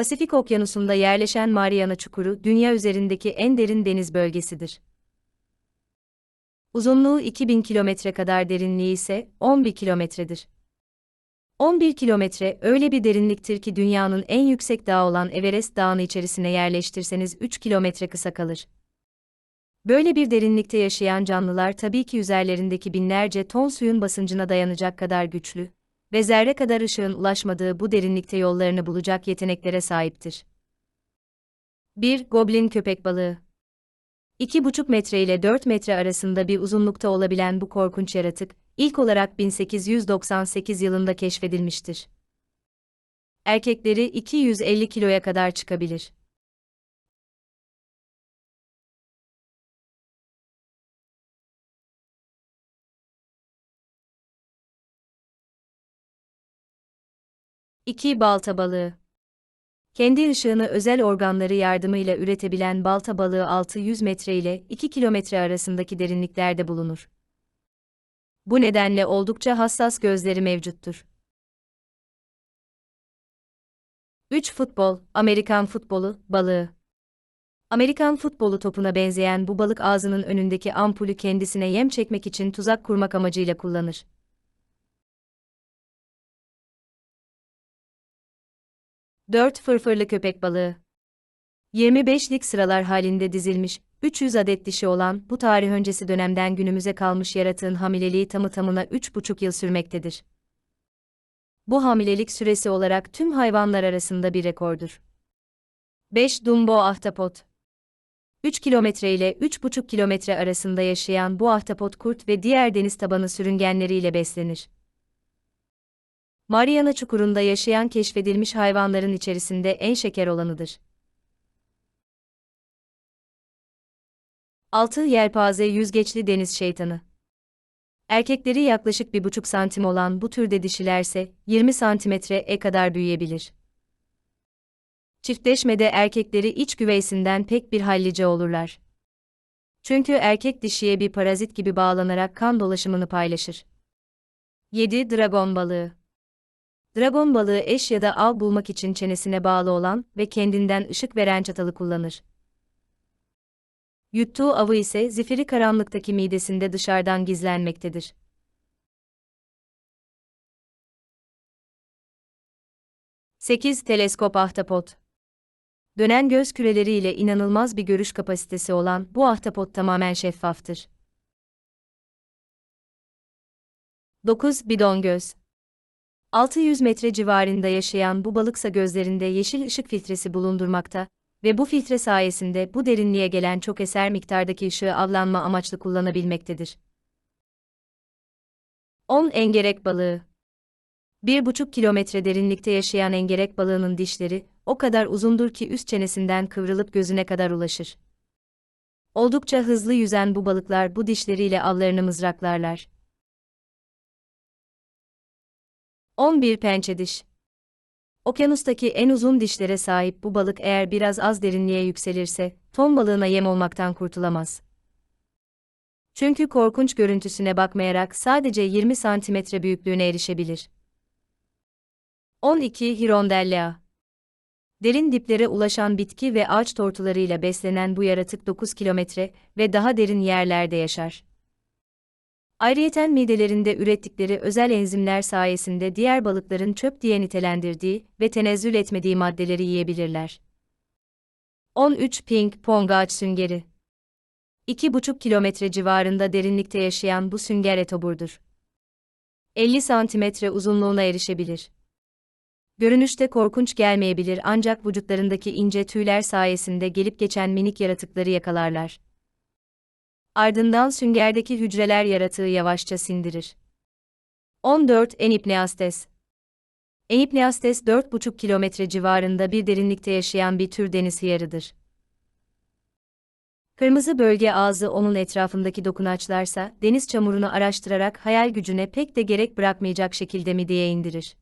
Pasifik Okyanusu'nda yerleşen Mariana Çukuru, dünya üzerindeki en derin deniz bölgesidir. Uzunluğu 2000 kilometre kadar derinliği ise 11 kilometredir. 11 kilometre öyle bir derinliktir ki dünyanın en yüksek dağı olan Everest Dağı'nı içerisine yerleştirseniz 3 kilometre kısa kalır. Böyle bir derinlikte yaşayan canlılar tabii ki üzerlerindeki binlerce ton suyun basıncına dayanacak kadar güçlü ve zerre kadar ışığın ulaşmadığı bu derinlikte yollarını bulacak yeteneklere sahiptir. 1. Goblin köpek balığı 2,5 metre ile 4 metre arasında bir uzunlukta olabilen bu korkunç yaratık, ilk olarak 1898 yılında keşfedilmiştir. Erkekleri 250 kiloya kadar çıkabilir. İki balta balığı. Kendi ışığını özel organları yardımıyla üretebilen balta balığı 600 metre ile 2 kilometre arasındaki derinliklerde bulunur. Bu nedenle oldukça hassas gözleri mevcuttur. 3 futbol, Amerikan futbolu, balığı. Amerikan futbolu topuna benzeyen bu balık ağzının önündeki ampulü kendisine yem çekmek için tuzak kurmak amacıyla kullanır. 4 fırfırlı köpek balığı. 25'lik sıralar halinde dizilmiş, 300 adet dişi olan bu tarih öncesi dönemden günümüze kalmış yaratığın hamileliği tamı tamına 3,5 yıl sürmektedir. Bu hamilelik süresi olarak tüm hayvanlar arasında bir rekordur. 5 Dumbo ahtapot 3 kilometre ile 3,5 kilometre arasında yaşayan bu ahtapot kurt ve diğer deniz tabanı sürüngenleriyle beslenir. Mariana Çukuru'nda yaşayan keşfedilmiş hayvanların içerisinde en şeker olanıdır. 6. Yelpaze yüzgeçli deniz şeytanı. Erkekleri yaklaşık 1,5 santim olan bu türde dişilerse 20 santimetreye kadar büyüyebilir. Çiftleşmede erkekleri iç güveysinden pek bir hallice olurlar. Çünkü erkek dişiye bir parazit gibi bağlanarak kan dolaşımını paylaşır. 7. Dragon balığı Dragon balığı eş ya da av bulmak için çenesine bağlı olan ve kendinden ışık veren çatalı kullanır. Yuttuğu avı ise zifiri karanlıktaki midesinde dışarıdan gizlenmektedir. Sekiz Teleskop ahtapot Dönen göz küreleriyle inanılmaz bir görüş kapasitesi olan bu ahtapot tamamen şeffaftır. 9 Bidon göz 600 metre civarında yaşayan bu balıksa gözlerinde yeşil ışık filtresi bulundurmakta ve bu filtre sayesinde bu derinliğe gelen çok eser miktardaki ışığı avlanma amaçlı kullanabilmektedir. 10 engerek balığı 1,5 kilometre derinlikte yaşayan engerek balığının dişleri o kadar uzundur ki üst çenesinden kıvrılıp gözüne kadar ulaşır. Oldukça hızlı yüzen bu balıklar bu dişleriyle avlarını mızraklarlar. 11 pençe diş. Okyanustaki en uzun dişlere sahip bu balık eğer biraz az derinliğe yükselirse, ton balığına yem olmaktan kurtulamaz. Çünkü korkunç görüntüsüne bakmayarak sadece 20 santimetre büyüklüğüne erişebilir. 12 Hirondellea Derin diplere ulaşan bitki ve ağaç tortularıyla beslenen bu yaratık 9 kilometre ve daha derin yerlerde yaşar. Ayrıyeten midelerinde ürettikleri özel enzimler sayesinde diğer balıkların çöp diye nitelendirdiği ve tenezzül etmediği maddeleri yiyebilirler. 13 Ping Pong ağaç süngeri 2,5 kilometre civarında derinlikte yaşayan bu sünger etoburdur. 50 santimetre uzunluğuna erişebilir. Görünüşte korkunç gelmeyebilir ancak vücutlarındaki ince tüyler sayesinde gelip geçen minik yaratıkları yakalarlar. Ardından süngerdeki hücreler yaratığı yavaşça sindirir. 14 Enipneastes Enipneastes 4,5 kilometre civarında bir derinlikte yaşayan bir tür deniz hıyarıdır. Kırmızı bölge ağzı onun etrafındaki dokunaçlarsa deniz çamurunu araştırarak hayal gücüne pek de gerek bırakmayacak şekilde mideye indirir.